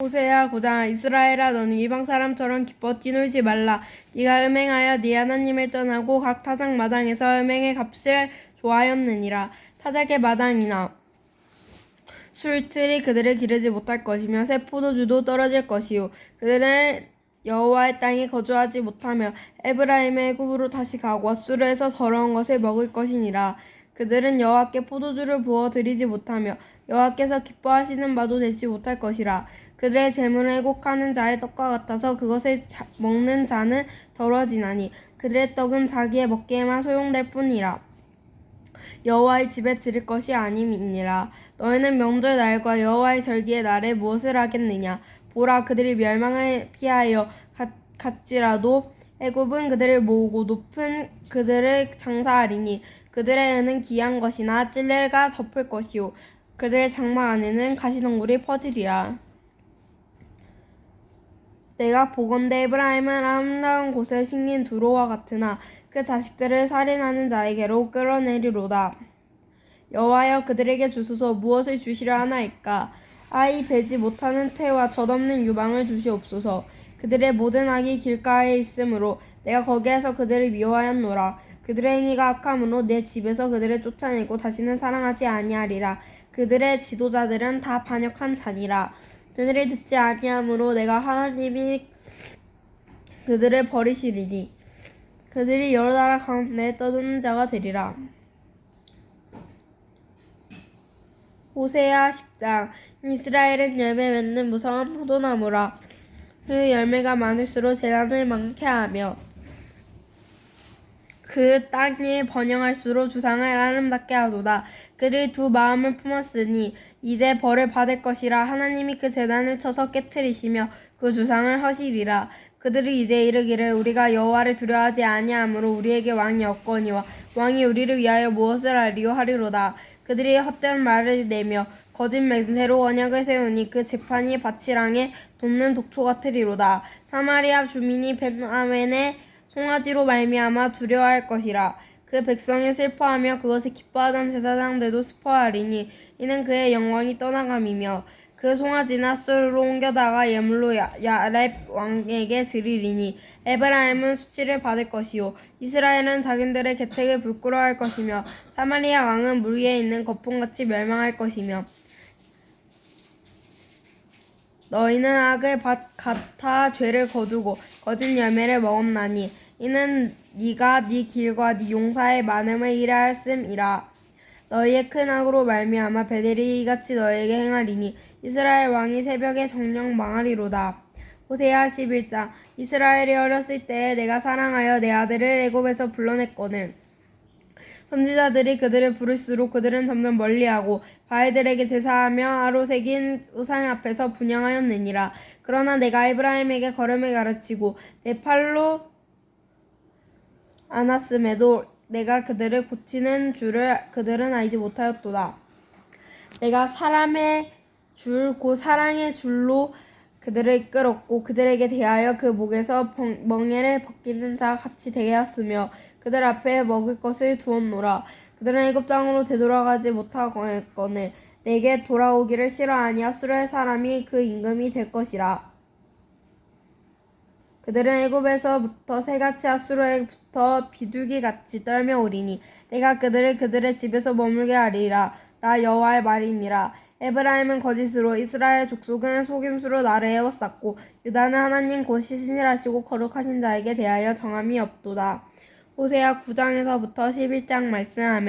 호세야 구장 이스라엘아 너는 이방 사람처럼 기뻐 뛰놀지 말라. 네가 음행하여 네 하나님을 떠나고 각 타작 마당에서 음행의 값을 좋아하였느니라. 타작의 마당이나 술틀이 그들을 기르지 못할 것이며 새 포도주도 떨어질 것이요. 그들은 여호와의 땅에 거주하지 못하며 에브라임의 애굽으로 다시 가고 수르에서 더러운 것을 먹을 것이니라. 그들은 여호와께 포도주를 부어 드리지 못하며 여호와께서 기뻐하시는 바도 되지 못할 것이라 그들의 재물은 애곡하는 자의 떡과 같아서 그것을 자- 먹는 자는 더러지나니 그들의 떡은 자기의 먹기에만 소용될 뿐이라. 여호와의 집에 드릴 것이 아님이니라. 너희는 명절 날과 여호와의 절기의 날에 무엇을 하겠느냐? 보라 그들이 멸망을 피하여 갔- 갔지라도 애굽은 그들을 모으고 높은 그들을 장사하리니 그들의 은은 귀한 것이나 찔레가 덮을 것이요. 그들의 장막 안에는 가시덩굴이 퍼지리라 내가 보건대 에브라임은 아름다운 곳에 심긴 두로와 같으나 그 자식들을 살인하는 자에게로 끌어내리로다. 여호와여 그들에게 주소서 무엇을 주시려 하나이까? 아이 베지 못하는 태와 젖없는 유방을 주시옵소서. 그들의 모든 악이 길가에 있으므로 내가 거기에서 그들을 미워하였노라. 그들의 행위가 악함으로 내 집에서 그들을 쫓아내고 다시는 사랑하지 아니하리라. 그들의 지도자들은 다 반역한 자니라. 그들이 듣지 아니하므로 내가 하나님이 그들을 버리시리니 그들이 여러 나라 가운데 떠도는 자가 되리라. 호세아 10장 이스라엘은 열매 맺는 무성한 포도나무라 그 열매가 많을수록 재난을 많게 하며 그 땅이 번영할수록 주상을 아름답게 하도다. 그를 두 마음을 품었으니 이제 벌을 받을 것이라 하나님이 그 재단을 쳐서 깨뜨리시며 그 주상을 허시리라. 그들이 이제 이르기를 우리가 여호와를 두려워하지 아니하므로 우리에게 왕이 없거니와 왕이 우리를 위하여 무엇을 하리요 하리로다. 그들이 헛된 말을 내며 거짓 맹세로 언약을 세우니 그 재판이 바치랑에 돋는 독초 같으리로다. 사마리아 주민이 벤아멘의 송아지로 말미암아 두려워할 것이라. 그 백성이 슬퍼하며 그것을 기뻐하던 제사장들도 슬퍼하리니 이는 그의 영광이 떠나감이며 그 송아지나 수르로 옮겨다가 예물로 야- 야렙 왕에게 드리리니 에브라임은 수치를 받을 것이요. 이스라엘은 자기들의 계책을 부끄러워할 것이며 사마리아 왕은 물 위에 있는 거품같이 멸망할 것이며 너희는 악을 받 같아 죄를 거두고 거짓 열매를 먹었나니 이는 네가 네 길과 네 용사의 많음을 일하였음이라. 너희의 큰 악으로 말미암아 베델이 이같이 너희에게 행하리니 이스라엘 왕이 새벽에 정령 망하리로다. 호세아 11장. 이스라엘이 어렸을 때에 내가 사랑하여 내 아들을 애굽에서 불러냈거늘. 선지자들이 그들을 부를수록 그들은 점점 멀리하고 바알들에게 제사하며 아로새긴 우상 앞에서 분양하였느니라. 그러나 내가 에브라임에게 걸음을 가르치고 내 팔로 안았음에도 내가 그들을 고치는 줄을 그들은 알지 못하였도다. 내가 사람의 줄, 곧 사랑의 줄로 그들을 이끌었고 그들에게 대하여 그 목에서 벙- 멍에를 벗기는 자 같이 되게 하였으며 그들 앞에 먹을 것을 두었노라. 그들은 애굽 땅으로 되돌아가지 못하거늘 내게 돌아오기를 싫어하니 아수르의 사람이 그 임금이 될 것이라. 그들은 애굽에서부터 새같이 아수르에부터 비둘기같이 떨며 오리니 내가 그들을 그들의 집에서 머물게 하리라. 나 여호와의 말이니라. 에브라임은 거짓으로 이스라엘 족속은 속임수로 나를 에워쌌고 유다는 하나님 곧 신실하시고 거룩하신 자에게 대하여 정함이 없도다. 호세아 9장에서부터 11장 말씀하며